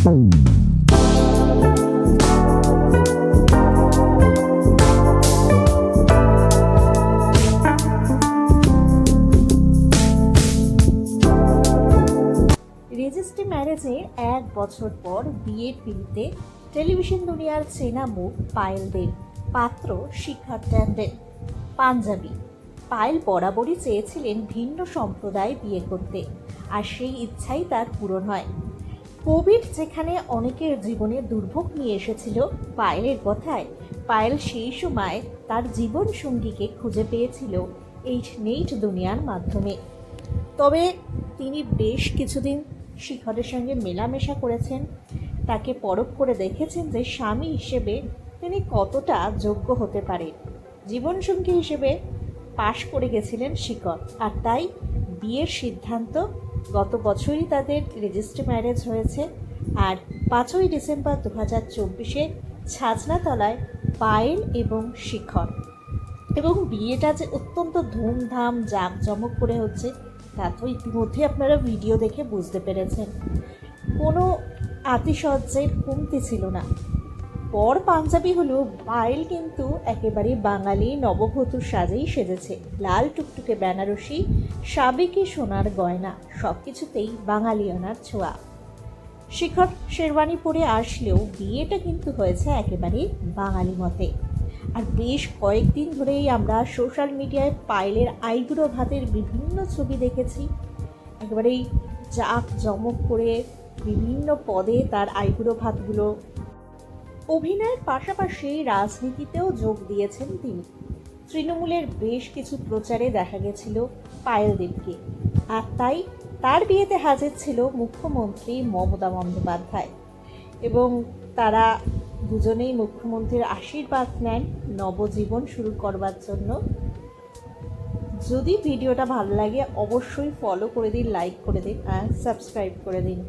Registry ম্যারেজের এক বছর পর বিয়ের পিড়িতে টেলিভিশন দুনিয়ার চেনা মুখ পায়েল দেব পাত্র শিখা ট্যান্ডেল পাঞ্জাবি, পায়েল বরাবরই চেয়েছিলেন ভিন্ন সম্প্রদায় বিয়ে করতে, আর সেই ইচ্ছাই তার পূরণ হয়। কোভিড যেখানে অনেকের জীবনে দুর্ভোগ নিয়ে এসেছিল, পায়েলের কথায়, পায়েল সেই সময় তার জীবন সঙ্গীকে খুঁজে পেয়েছিল এই নেইট দুনিয়ার মাধ্যমে। তবে তিনি বেশ কিছুদিন শিখরের সঙ্গে মেলামেশা করেছেন। তাকে পরখ করে দেখেছেন যে স্বামী হিসেবে তিনি কতটা যোগ্য হতে পারেন জীবনসঙ্গী হিসেবে পাশ করে গেছিলেন শিখর, আর তাই বিয়ের সিদ্ধান্ত গত বছরই তাদের রেজিস্ট্রি ম্যারেজ হয়েছে আর পাঁচই ডিসেম্বর দু হাজার চব্বিশে ছাজনাতলায় পায়েল এবং শিখর। এবং বিয়েটা যে অত্যন্ত ধুমধাম, জাঁকজমক করে হচ্ছে, তা তো ইতিমধ্যে আপনারা ভিডিও দেখে বুঝতে পেরেছেন। কোনো আতিশয্যের কমতি ছিল না। পর পাঞ্জাবি হলেও পায়েল কিন্তু একেবারে বাঙালি নববধূর সাজেই সেজেছে। লাল টুকটুকে বেনারসি, সাবেকি সোনার গয়না সব কিছুতেই বাঙালিয়ানার ছোঁয়া। শিখর শেরওয়ানি পরে আসলেও বিয়েটা কিন্তু হয়েছে একেবারে বাঙালি মতে। আর বেশ কয়েকদিন ধরেই আমরা সোশ্যাল মিডিয়ায় পায়েলের আইবুড়ো ভাতের বিভিন্ন ছবি দেখেছি। একেবারেই জাক জমক করে বিভিন্ন পদে তার আইবুড়ো ভাতগুলো অভিনয়ের পাশাপাশি রাজনীতিতেও যোগ দিয়েছেন তিনি। তৃণমূলের বেশ কিছু প্রচারে দেখা গেছিল পায়েল দেবকে আর তাই তার বিয়েতে হাজির ছিল মুখ্যমন্ত্রী মমতা বন্দ্যোপাধ্যায়। এবং তারা দুজনেই মুখ্যমন্ত্রীর আশীর্বাদ নেন নবজীবন শুরু করবার জন্য। যদি ভিডিওটা ভালো লাগে, অবশ্যই ফলো করে দিন লাইক করে দিন আর সাবস্ক্রাইব করে দিন।